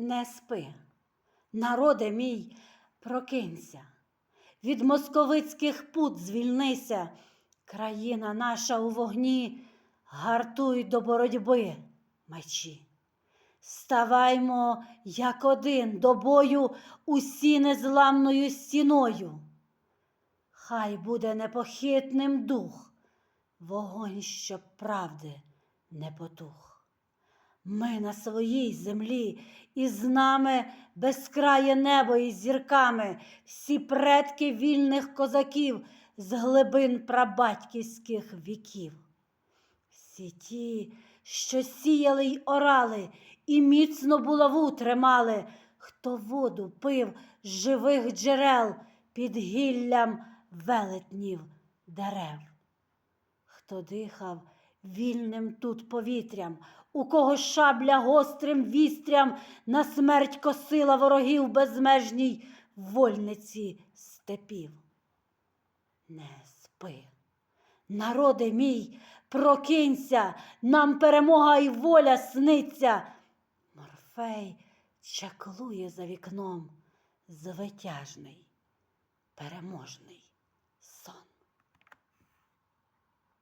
не спи. Народе мій, прокинься, від московицьких пут звільнися, країна наша у вогні, гартуй до боротьби мечі. Ставаймо, як один, до бою усі незламною стіною. Хай буде непохитним дух, вогонь, щоб правди не потух. Ми на своїй землі, і з нами безкрає небо із зірками, всі предки вільних козаків з глибин прабатьківських віків. Всі ті, що сіяли й орали, і міцно булаву тримали, хто воду пив з живих джерел під гіллям велетнів дерев. Хто дихав вільним тут повітрям, у кого шабля гострим вістрям на смерть косила ворогів безмежній вольниці степів. Не спи, народи мій, прокинься, нам перемога і воля сниться. Морфей чаклує за вікном, звитяжний, переможний.